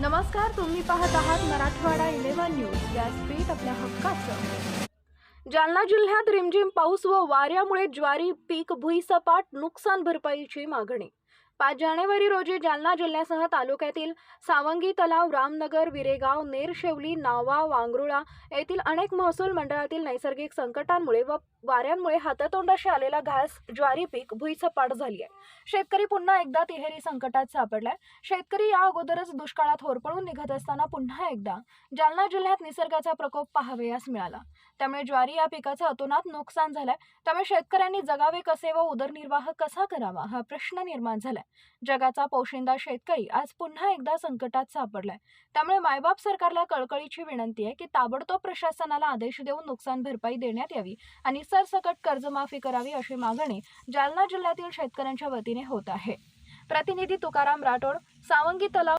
नमस्कार तुम्ही पाहत आहात मराठवाडा इलेव्हन न्यूज. व्यासपीठ आपल्या हक्काचं. जालना जिल्ह्यात रिमझिम पाऊस व वाऱ्यामुळे ज्वारी पीक भुईसपाट नुकसान भरपाईची मागणी. पाच जानेवारी रोजी जालना जिल्ह्यासह तालुक्यातील सावंगी तलाव रामनगर विरेगाव नेरशेवली नावा वांगरुळा येथील अनेक महसूल मंडळातील नैसर्गिक संकटांमुळे व वाऱ्यांमुळे हातातोंडाशी आलेला घास ज्वारी पीक भुईसपाट झाली आहे. शेतकरी पुन्हा एकदा तिहेरी संकटात सापडलाय. शेतकरी या अगोदरच दुष्काळात होरपळून निघत असताना पुन्हा एकदा जालना जिल्ह्यात निसर्गाचा प्रकोप पाहावयास मिळाला. त्यामुळे ज्वारी या पिकाचं अतोनात नुकसान झालंय. त्यामुळे शेतकऱ्यांनी जगावे कसे व उदरनिर्वाह कसा करावा हा प्रश्न निर्माण झालाय. जगाचा पोशिंदा शेतकरी आज पुन्हा एकदा संकटात सापडलाय. त्यामुळे मायबाप सरकारला कळकळीची विनंती आहे की ताबडतोब प्रशासनाला आदेश देऊन नुकसान भरपाई देण्यात यावी आणि सरसकट कर्जमाफी करावी अशी मागणी जालना जिल्ह्यातील शेतकऱ्यांच्या वतीने होत आहे. प्रतिनिधी तुकाराम राठोड सावंगी तलाव